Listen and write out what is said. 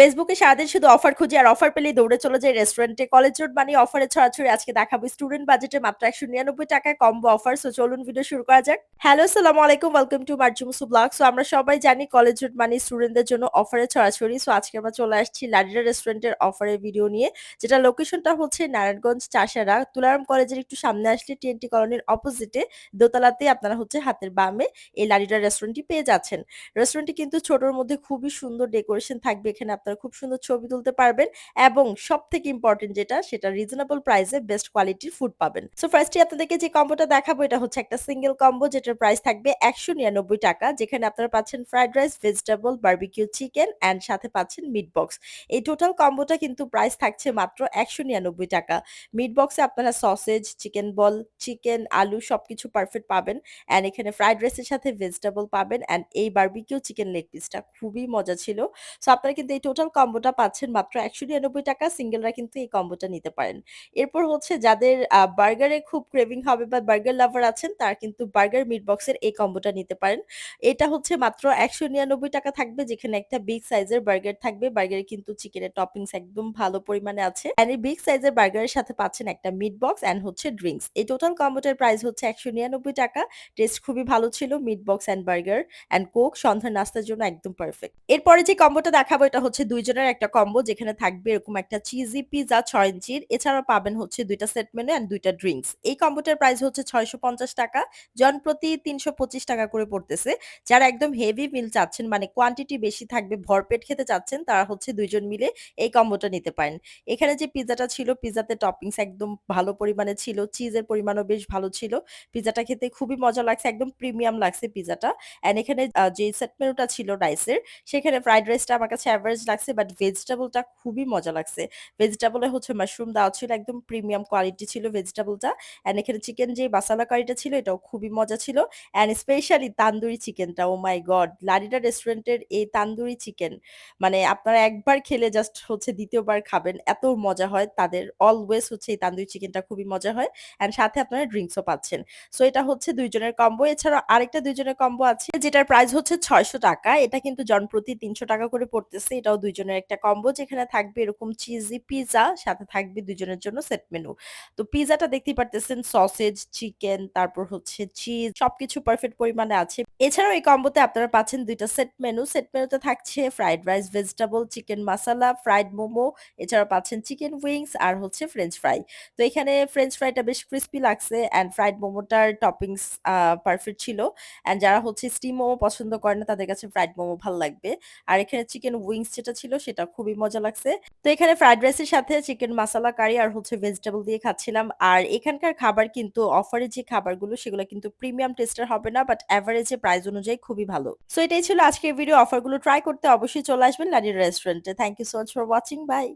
ফেসবুকে সারাদিন শুধু অফার খুঁজি আর অফার পেলে দৌড়ে চলে যাই রেস্টুরেন্টে। কলেজ রোড মানেই অফারের ছড়াছড়ি। আজকে দেখাবো স্টুডেন্ট বাজেটে মাত্র ৳১৯৯ কম্বো অফার। সো চলুন ভিডিও শুরু করা যাক। হ্যালো, আসসালামু আলাইকুম। Welcome two মারজুমসু blog. সো আমরা সবাই জানি কলেজ রোড মানে স্টুডেন্টদের জন্য অফারের ছড়াছড়ি। সো আজকে আমরা চলে আসছি লাডিরা রেস্টুরেন্টের অফারের ভিডিও নিয়ে। যেটা লোকেশনটা হচ্ছে নারায়ণগঞ্জ চাষারা। তুলারাম কলেজের একটু সামনে আসলে টিএনটি কলোনির অপোজিটে দোতলাতেই আপনারা হচ্ছে হাতের বামে এই লাডিরা রেস্টুরেন্টটি পেয়ে যাচ্ছেন। রেস্টুরেন্টটি কিন্তু ছোটর মধ্যে খুবই সুন্দর ডেকোরেশন থাকবে। এখানে আপনারা খুব সুন্দর ছবি তুলতে পারবেন এবং সব থেকে ইম্পোর্টেন্ট যেটা সেটা রিজনেবল প্রাইসে বেস্ট কোয়ালিটির ফুড পাবেন। সো ফার্স্টে আপনাদেরকে যে কম্বোটা দেখাবো এটা হচ্ছে একটা সিঙ্গেল কম্বো যেটার প্রাইস থাকবে ৳১৯৯ যেখানে আপনারা পাচ্ছেন fried rice, vegetable, barbecue chicken and সাথে পাচ্ছেন মিট বক্স। এই টোটাল কম্বোটা কিন্তু প্রাইস থাকছে মাত্র ৳১৯৯ মিট বক্সে আপনারা সসেজ, চিকেন বল, চিকেন, আলু সবকিছু পারফেক্ট পাবেন। অ্যান্ড এখানে ফ্রাইড রাইসের সাথে ভেজিটেবল পাবেন অ্যান্ড এই বার্বিকিউ চিকেন লেগ পিসটা খুবই মজা ছিল। সো আপনারা কিন্তু এই টোটাল কম্বোটা পাচ্ছেন মাত্র ৳১৯৯ সিঙ্গেলরা কিন্তু এই কম্বোটা নিতে পারেন। এরপর হচ্ছে যাদের বার্গারে খুব ক্রেভিং হবে বা বার্গার লাভার আছেন, তারা কিন্তু বার্গার মিট বক্সের এই কম্বোটা নিতে পারেন। এটা হচ্ছে মাত্র ৳১৯৯ থাকবে, যেখানে একটা বিগ সাইজের বার্গার থাকবে। বার্গারে কিন্তু চিকেনের টপিংস একদম ভালো পরিমাণে আছে। অ্যান্ড এই বিগ সাইজের বার্গারের সাথে পাচ্ছেন একটা মিট বক্স অ্যান্ড হচ্ছে ড্রিংকস। এই টোটাল কম্বোটার প্রাইস হচ্ছে ৳১৯৯ টেস্ট খুবই ভালো ছিল, meat box and burger and coke সন্ধ্যার নাস্তার জন্য একদম পারফেক্ট। এরপরে যে কম্বোটা দেখাবো, এটা হচ্ছে ২ জনের একটা কম্বো যেখানে থাকবে এরকম একটা চিজি পিজ্জা ছয় ইঞ্চির। এছাড়াও পাবেন হচ্ছে ২ টা সেট মেনু অ্যান্ড ২ টা ড্রিংকস। এই কম্বোটার প্রাইস হচ্ছে ৳৬৫০ জন প্রতি ৳৩২৫ করে পড়তেছে। যারা একদম হেভি মিল চাচ্ছেন মানে কোয়ান্টিটি বেশি থাকবে, ভরপেট খেতে চাচ্ছেন তারা হচ্ছে ২ জন মিলে এই কম্বোটা নিতে পারেন। এখানে যে পিজ্জাটা ছিল পিজ্জাতে টপিংস একদম ভালো পরিমাণে ছিল। চিজের পরিমাণও বেশ ভালো ছিল। পিজ্জাটা খেতে খুবই মজা লাগছে। একদম প্রিমিয়াম লাগছে পিজ্জাটা। অ্যান্ড এখানে যে সেট মেনুটা ছিল রাইসের সেখানে ফ্রাইড রাইসটা আমার কাছে এভারেজ লাগছে বাট ভেজিটেবলটা খুবই মজা লাগছে। ভেজিটেবলে হচ্ছে মাশরুম দেওয়া ছিল, একদম প্রিমিয়াম কোয়ালিটি ছিল ভেজিটেবলটা। অ্যান্ড এখানে চিকেন যে মাসালা কারিটা ছিল, এটাও খুবই মজা ছিল। অ্যান্ড স্পেশালি তান্দুরি চিকেনটা ওহ মাই গড! লাডিডা রেস্টুরেন্টের এই তান্দুরি চিকেন মানে আপনারা একবার খেলে জাস্ট হচ্ছে দ্বিতীয়বার খাবেন। এত মজা হয় তাদের অলওয়েজ হচ্ছে এই তান্দুরি চিকেনটা খুবই মজা হয়। অ্যান্ড সাথে আপনারা ড্রিংকসও পাচ্ছেন। সো এটা হচ্ছে দুইজনের কম্বো। এছাড়াও আরেকটা দুইজনের কম্বো আছে, যেটার প্রাইস হচ্ছে ৳৬০০ এটা কিন্তু জন প্রতি ৳৩০০ করে পড়তেছে। এটাও ২ জনের একটা কম্বো যেখানে থাকবে এরকম চিজি পিজ্জা সাথে থাকবে ২ জনের জন্য সেট মেনু। তো পিজ্জাটা দেখতেই পারতেছেন সসেজ, চিকেন তারপর হচ্ছে চিজ সবকিছু পারফেক্ট পরিমাণে আছে। এছাড়াও এই কম্বোতে আপনারা পাচ্ছেন ২ টা সেট মেনু। সেট মেনুতে থাকছে fried rice, vegetable, chicken masala, fried momo এছাড়াও পাচ্ছেন চিকেন উইংস আর হচ্ছে ফ্রেঞ্চ ফ্রাই। তো এখানে ফ্রেঞ্চ ফ্রাইটা বেশ ক্রিসপি লাগছে অ্যান্ড ফ্রাইড মোমোটার টপিংস পারফেক্ট ছিল। অ্যান্ড যারা হচ্ছে স্টিম মোমো পছন্দ করে না তাদের কাছে ফ্রাইড মোমো ভালো লাগবে। আর এখানে চিকেন উইংস যেটা ছিল সেটা খুবই মজা লাগছে। তো এখানে ফ্রাইড রাইসের সাথে চিকেন মাসালা কারি আর হচ্ছে ভেজিটেবল দিয়ে খাচ্ছিলাম। আর এখানকার খাবার কিন্তু অফারে যে খাবারগুলো, সেগুলো কিন্তু প্রিমিয়াম টেস্টার হবে না বাট অ্যাভারেজে প্রাইস অনুযায়ী খুবই ভালো। সো এটাই ছিল আজকের ভিডিও অফারগুলো ট্রাই করতে অবশ্যই চলে আসবেন লাডিডা রেস্টুরেন্টে। Thank you so much for watching. By.